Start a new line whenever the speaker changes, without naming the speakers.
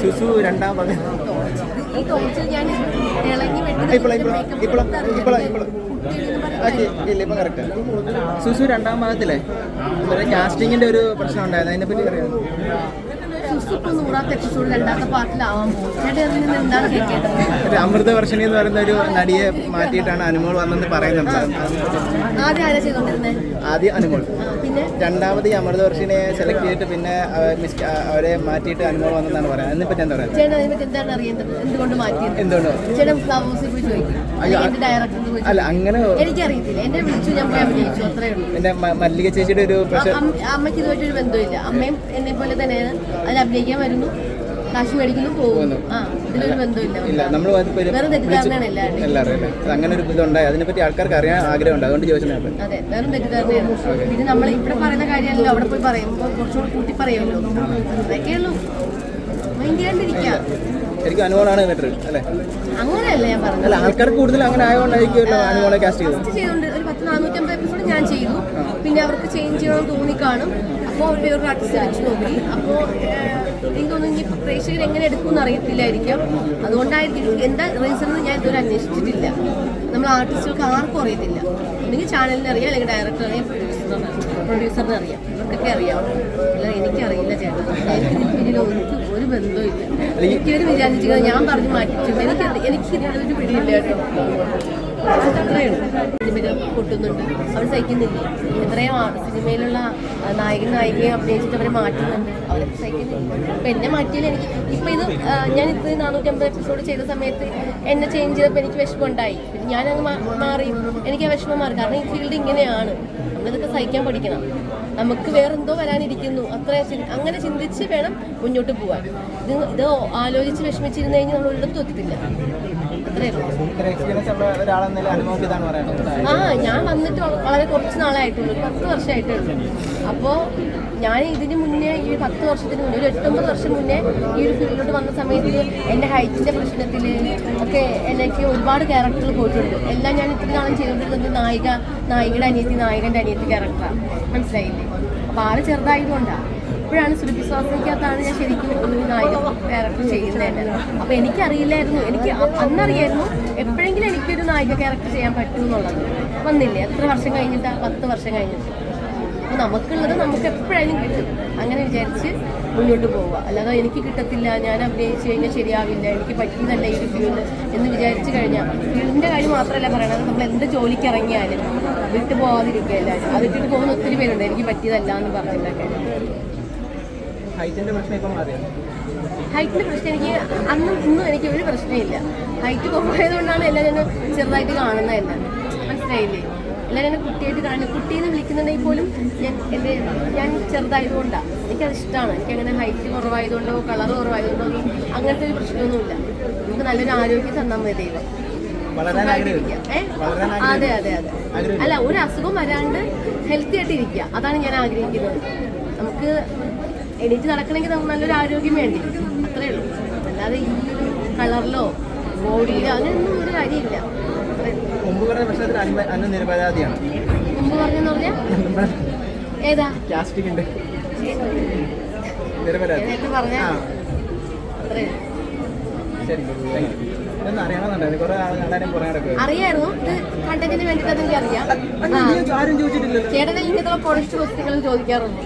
സുസു രണ്ടാം ഇപ്പം കറക്റ്റ് സുസു രണ്ടാം ഭാഗത്തിലെ ഒരു കാസ്റ്റിങ്ങിന്റെ ഒരു പ്രശ്നം ഉണ്ടായിരുന്നു. അതിനെപ്പറ്റി പറയാം
വർഷണി എപ്പിസോഡ് രണ്ടാമത്തെ പാർട്ടിലാവാൻ പോകും. ചേട്ടൻ അതിൽ നിന്ന് എന്താണ് കേൾക്കേണ്ടത്?
ഒരു അമൃതവർഷിണി എന്ന് പറയുന്ന ഒരു നടിയെ മാറ്റിയിട്ടാണ് അനുമോൾ വന്നെന്ന് പറയുന്നുണ്ട്.
ആദ്യം ആരാ ചെയ്തോണ്ടിരുന്നത്
ആദ്യം അനുമോൾ.
പിന്നെ?
രണ്ടാമത് ഈ അമൃത വർഷിനെ സെലക്ട് ചെയ്തിട്ട് പിന്നെ അവരെ മാറ്റിയിട്ട് അനുമോൾ വന്നെന്നാണ് പറയുന്നത്. അതിനെപ്പറ്റി എന്താ പറയുക
ചേട്ടൻ എന്താണ് അറിയേണ്ടത്? എന്തുകൊണ്ട് മാറ്റിയത്?
എന്തുകൊണ്ട്?
ചേട്ടൻ ഫ്ലവേഴ്സിൽ പോയി ചോദിക്കും. അല്ലെങ്കിൽ എന്റെ ഡയറക്ടറിന്
അല്ല അങ്ങനെ.
എനിക്കറിയത്തില്ല. എന്നെ വിളിച്ചു ഞാൻ പോയി അഭിനയിച്ചു അത്രേ ഉള്ളൂ.
എന്റെ മല്ലിക ചേച്ചിയുടെ ഒരു
അമ്മയ്ക്ക് ഇതുമായിട്ടൊരു ബന്ധമില്ല. അമ്മയും എന്നെ പോലെ തന്നെയാണ്. അതിൽ അഭിനയിക്കാൻ വരുന്നു. കാശ് മേടിക്കുന്നു പോകുന്നു. ആ ഇതിലൊരു ബന്ധമില്ല.
ഇല്ല നമ്മൾ
വെറും തെറ്റിദ്ധാരണയാണ് എല്ലാവരുടെയും
എല്ലാവരും അല്ലേ അങ്ങനെ ഒരു ഇതുണ്ടായി. അതിനെപ്പറ്റി ആൾക്കാർക്ക് അറിയാൻ ആഗ്രഹമുണ്ട്. അതുകൊണ്ട് ചോദിച്ചു
അതെ വെറും തെറ്റിദ്ധാരണയാണ്. പിന്നെ നമ്മൾ ഇവിടെ പറയുന്ന കാര്യമല്ലോ അവിടെ പോയി പറയുമ്പോൾ കുറച്ചുകൂടി കൂട്ടി പറയുമല്ലോ. അതൊക്കെയുള്ളൂ മൈൻഡ് ചെയ്യാണ്ടിരിക്കാം
ശരിക്കും അനുമോളാണ് ബെറ്റർ അല്ലേ?
അങ്ങനെയല്ല ഞാൻ പറഞ്ഞത്.
അല്ല ആൾക്കാർ കൂടുതൽ അങ്ങനെ ആയതുകൊണ്ടായിരിക്കുമല്ലോ അനുമോളെ കാസ്റ്റ് ചെയ്തത്.
ചെയ്തുകൊണ്ട് ഒരു പത്ത് നാനൂറ്റമ്പത് എപ്പിസോഡ് ഞാൻ ചെയ്തു. പിന്നെ അവർക്ക് ചേഞ്ച് ചെയ്യണമെന്ന് തോന്നിക്കാണും. അപ്പോൾ വേറൊരു ആർട്ടിസ്റ്റ് വെച്ച് നോക്കി. അപ്പോൾ പ്രേക്ഷകർ എങ്ങനെ എടുക്കുമെന്ന് അറിയത്തില്ലായിരിക്കും. അതുകൊണ്ടായിരിക്കും എന്താ റീസൺ എന്ന് ഞാൻ ഇതുവരെ അന്വേഷിച്ചിട്ടില്ല. നമ്മൾ ആർട്ടിസ്റ്റുകൾക്ക് ആർക്കും അറിയത്തില്ല. ഒന്നെങ്കിൽ ചാനലിന് അറിയാം അല്ലെങ്കിൽ ഡയറക്ടർ അറിയാം. പ്രൊഡ്യൂസറിന് പ്രൊഡ്യൂസറിന് അറിയാം. ഇവർക്കൊക്കെ അറിയാം. അല്ല എനിക്കറിയില്ല ചേട്ടാ. എനിക്ക് ഇതിന് പിന്നിൽ എനിക്ക് ഒരു ബന്ധമില്ല എനിക്കൊരു വിചാരിച്ചിരിക്കുന്നത് ഞാൻ പറഞ്ഞു മാറ്റി എനിക്ക് എനിക്ക് ഇതിനൊരു പിടിയില്ല കേട്ടോ. പൊട്ടുന്നുണ്ട്. അവർ സഹിക്കുന്നില്ല. എത്രയും സിനിമയിലുള്ള നായകൻ നായികയെ അഭിനയിച്ചിട്ട് അവരെ മാറ്റുന്നുണ്ട്. അവരെ സഹിക്കുന്നില്ല. അപ്പം എന്നെ മാറ്റിയാൽ എനിക്ക് ഇപ്പം ഇത് ഞാൻ ഇത് നാനൂറ്റമ്പത് എപ്പിസോഡ് ചെയ്ത സമയത്ത് എന്നെ ചേഞ്ച് ചെയ്തപ്പോൾ എനിക്ക് വിഷമം ഉണ്ടായി. പിന്നെ ഞാനങ്ങ് മാറി. എനിക്ക് ആ വിഷമം മാറി. കാരണം ഈ ഫീൽഡ് ഇങ്ങനെയാണ്. നമ്മളിതൊക്കെ സഹിക്കാൻ പഠിക്കണം. നമുക്ക് വേറെന്തോ വരാനിരിക്കുന്നു. അത്ര അങ്ങനെ ചിന്തിച്ച് വേണം മുന്നോട്ട് പോകാൻ ഇത് ഇത് ആലോചിച്ച് വിഷമിച്ചിരുന്നു കഴിഞ്ഞാൽ നമ്മൾ ഒരിടത്തും എത്തില്ല. ആ ഞാൻ വന്നിട്ട് വളരെ കുറച്ച് നാളായിട്ടുള്ളൂ. പത്ത് വർഷമായിട്ടേ ഉള്ളൂ അപ്പോൾ ഞാൻ ഇതിന് മുന്നേ ഈ പത്ത് വർഷത്തിന് മുന്നേ ഒരു എട്ടൊമ്പത് വർഷം മുന്നേ ഈ ഒരു ഫീൽഡിലോട്ട് വന്ന സമയത്ത് എന്റെ ഹൈറ്റിന്റെ പ്രശ്നത്തിൽ ഒക്കെ എനിക്ക് ഒരുപാട് ക്യാരക്ടറുകൾ പോയിട്ടുണ്ട്. എല്ലാം ഞാൻ ഇത്ര നാളും ചെയ്തുകൊണ്ടിരുന്നത് നായിക നായികയുടെ അനിയത്തി നായകന്റെ അനിയത്തി ക്യാരക്ടറാണ് മനസ്സിലായില്ലേ? അപ്പോൾ ആൾ ചെറുതായതുകൊണ്ടാണ് ഇപ്പോഴാണ് സുരഭിശ്വാസത്തിനകത്താണ് ഞാൻ ശരിക്കും ഒരു നായക ക്യാരക്ടർ ചെയ്യുന്നത് അപ്പോൾ എനിക്കറിയില്ലായിരുന്നു എനിക്ക് അന്നറിയായിരുന്നു എപ്പോഴെങ്കിലും എനിക്കൊരു നായിക ക്യാരക്ടർ ചെയ്യാൻ പറ്റുമെന്നുള്ളത്. വന്നില്ലേ? എത്ര വർഷം കഴിഞ്ഞിട്ടാ? പത്ത് വർഷം കഴിഞ്ഞിട്ട്. അപ്പോൾ നമുക്കുള്ളത് നമുക്ക് എപ്പോഴായാലും കിട്ടും. അങ്ങനെ വിചാരിച്ച് മുന്നോട്ട് പോവുക. അല്ലാതെ എനിക്ക് കിട്ടത്തില്ല ഞാൻ അഭിനയിച്ച് കഴിഞ്ഞാൽ ശരിയാവില്ല എനിക്ക് പറ്റിയതല്ല ഈ ഒരു ഫീൽഡ് എന്ന് വിചാരിച്ചു കഴിഞ്ഞാൽ ഫീൽഡിന്റെ കാര്യം മാത്രമല്ല പറയണത്. നമ്മൾ എന്ത് ജോലിക്ക് ഇറങ്ങിയാലും വിട്ടു പോകാതിരിക്കുക എല്ലാവരും. അത് വിട്ടിട്ട് പോകുന്ന ഒത്തിരി പേരുണ്ട്. എനിക്ക് പറ്റിയതല്ല എന്ന് പറഞ്ഞിട്ടൊക്കെ.
ഹൈറ്റിന്റെ പ്രശ്നം
എനിക്ക് അന്നും ഇന്നും എനിക്ക് ഒരു പ്രശ്നമില്ല. ഹൈറ്റ് കുറവായതുകൊണ്ടാണ് എല്ലാവരും ഞാൻ ചെറുതായിട്ട് കാണുന്നത് തന്നെ. മനസ്സിലായില്ലേ? എല്ലാവരും എന്നെ കുട്ടിയായിട്ട് കാണുന്നത് കുട്ടീനെ വിളിക്കുന്നുണ്ടെങ്കിൽ പോലും ഞാൻ എന്റെ ഞാൻ ചെറുതായതുകൊണ്ടാണ് എനിക്കത് ഇഷ്ടമാണ് എനിക്കങ്ങനെ ഹൈറ്റ് കുറവായതുകൊണ്ടോ കളർ കുറവായതുകൊണ്ടോ അങ്ങനത്തെ ഒരു പ്രശ്നമൊന്നുമില്ല. നമുക്ക് നല്ലൊരു ആരോഗ്യം തന്നാൽ മതി ദൈവം. അതെ അതെ അതെ. അല്ല ഒരു അസുഖം വരാണ്ട് ഹെൽത്തി ആയിട്ട് ഇരിക്കുക. അതാണ് ഞാൻ ആഗ്രഹിക്കുന്നത്. നമുക്ക് എണീറ്റ് നടക്കണമെങ്കിൽ നമുക്ക് നല്ലൊരു ആരോഗ്യം വേണ്ടി? അത്രേ ഉള്ളൂ. അല്ലാതെ ഈ കളറിലോ ബോഡിയിലോ അങ്ങനെയൊന്നും ഒരു കാര്യമില്ല.
മുമ്പ് പറഞ്ഞ പ്രശ്നത്തിൽ നിരപരാധിയാണ്
മുമ്പ് പറഞ്ഞെന്ന് പറഞ്ഞാൽ ഏതാ?
ഉണ്ട് നിരപരാധി. ശരി ഇതൊന്നും അറിയണമെന്നുണ്ടായിരുന്നു. കുറെ പുറകെ
അറിയായിരുന്നു. ഇത് കണ്ടന്റിന് വേണ്ടിയിട്ട് അതെനിക്ക് അറിയാം ചേട്ടനെ ഇങ്ങനത്തെ പ്രൊഡക്റ്റ് വസ്തുക്കൾ ചോദിക്കാറുണ്ട്.